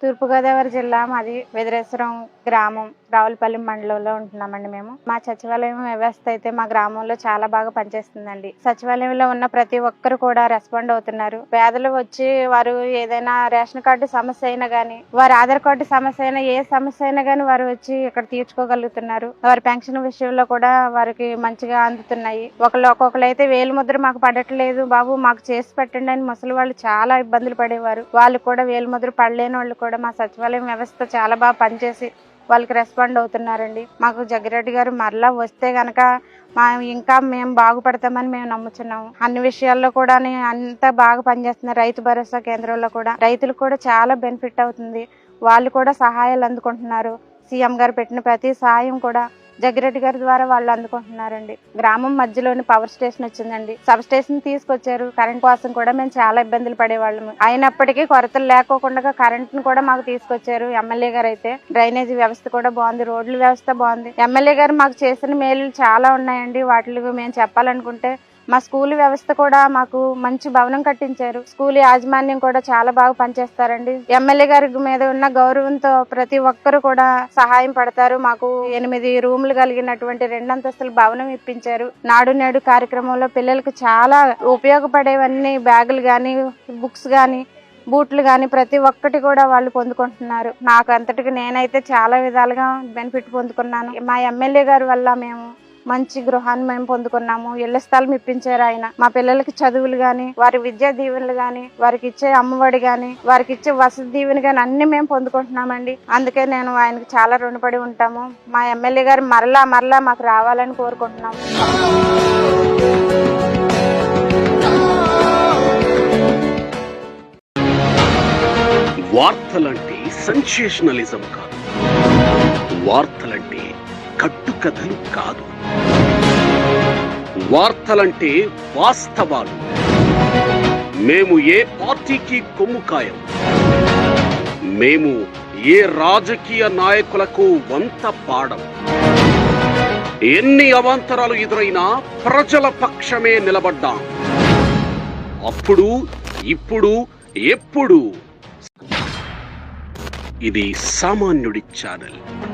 తూర్పుగోదావరి జిల్లా మాది వెదిరేశ్వరం గ్రామం రావులపల్లి మండలంలో ఉంటున్నామండి మేము. మా సచివాలయం వ్యవస్థ అయితే మా గ్రామంలో చాలా బాగా పనిచేస్తుందండి. సచివాలయంలో ఉన్న ప్రతి ఒక్కరు కూడా రెస్పాండ్ అవుతున్నారు. పేదలు వచ్చి వారు ఏదైనా రేషన్ కార్డు సమస్య అయినా గానీ వారి ఆధార్ కార్డు సమస్య అయినా ఏ సమస్య అయినా గానీ వారు వచ్చి ఇక్కడ తీర్చుకోగలుగుతున్నారు. వారి పెన్షన్ విషయంలో కూడా వారికి మంచిగా అందుతున్నాయి. ఒకళ్ళు ఒక్కొక్కరు అయితే వేలు ముద్ర మాకు పడట్లేదు బాబు మాకు చేసి పెట్టండి అని ముసలి వాళ్ళు చాలా ఇబ్బందులు పడేవారు. వాళ్ళు కూడా వేలు ముద్ర పడలేని వాళ్ళు కూడా మా సచివాలయం వ్యవస్థ చాలా బాగా పనిచేసి వాళ్ళకి రెస్పాండ్ అవుతున్నారండి. మాకు జగ్గిరెడ్డి గారు మరలా వస్తే గనక మా ఇంకా మేము బాగుపడతామని మేము నమ్ముతున్నాము అన్ని విషయాల్లో కూడా అంతా బాగా పనిచేస్తున్నారు రైతు భరోసా కేంద్రంలో కూడా రైతులకు కూడా చాలా బెనిఫిట్ అవుతుంది. వాళ్ళు కూడా సహాయాలు అందుకుంటున్నారు. సీఎం గారు పెట్టిన ప్రతి సహాయం కూడా జగ్గిరెడ్డి గారి ద్వారా వాళ్ళు అందుకుంటున్నారండి. గ్రామం మధ్యలోని పవర్ స్టేషన్ వచ్చిందండి. సబ్ స్టేషన్ తీసుకొచ్చారు. కరెంట్ కోసం కూడా మేము చాలా ఇబ్బందులు పడేవాళ్ళము. అయినప్పటికీ కొరతలు లేకోకుండా కరెంట్ను కూడా మాకు తీసుకొచ్చారు ఎమ్మెల్యే గారు అయితే. డ్రైనేజీ వ్యవస్థ కూడా బాగుంది. రోడ్ల వ్యవస్థ బాగుంది. ఎమ్మెల్యే గారు మాకు చేసిన మేలు చాలా ఉన్నాయండి. వాటిని మేము చెప్పాలనుకుంటే మా స్కూల్ వ్యవస్థ కూడా మాకు మంచి భవనం కట్టించారు. స్కూల్ యాజమాన్యం కూడా చాలా బాగా పనిచేస్తారండి. ఎమ్మెల్యే గారి మీద ఉన్న గౌరవంతో ప్రతి ఒక్కరు కూడా సహాయం పడతారు. మాకు ఎనిమిది రూములు కలిగినటువంటి రెండంతస్తుల భవనం ఇప్పించారు. నాడు నేడు కార్యక్రమంలో పిల్లలకు చాలా ఉపయోగపడేవన్నీ బ్యాగులు కానీ బుక్స్ కానీ బూట్లు కానీ ప్రతి ఒక్కటి కూడా వాళ్ళు పొందుకుంటున్నారు. నాకు అంతటికి నేనైతే చాలా విధాలుగా బెనిఫిట్ పొందుకున్నాను. మా ఎమ్మెల్యే గారి వల్ల మేము మంచి గృహాన్ని మేము పొందుకున్నాము. ఇళ్ళ స్థలం ఇప్పించారు ఆయన. మా పిల్లలకి చదువులు గాని వారి విద్యా దీవెనలు గాని వారికి ఇచ్చే అమ్మఒడి గాని వారికి ఇచ్చే వసతి దీవెన గాని అన్ని మేము పొందుకుంటున్నామండి. అందుకే నేను ఆయనకి చాలా రుణపడి ఉంటాము. మా ఎమ్మెల్యే గారు మరలా మరలా మాకు రావాలని కోరుకుంటున్నాము. వార్తలంటే సెన్సేషనలిజం కాదు. వార్తలంటే కట్టుకథలు కాదు. వార్తలంటే వాస్తవాలు. మేము ఏ పార్టీకి కొమ్ము కాయం. మేము ఏ రాజకీయ నాయకులకు వంత పాడం. ఎన్ని అవాంతరాలు ఎదురైనా ప్రజల పక్షమే నిలబడ్డాం. అప్పుడు ఇప్పుడు ఎప్పుడు? ఇది సామాన్యుడి ఛానల్.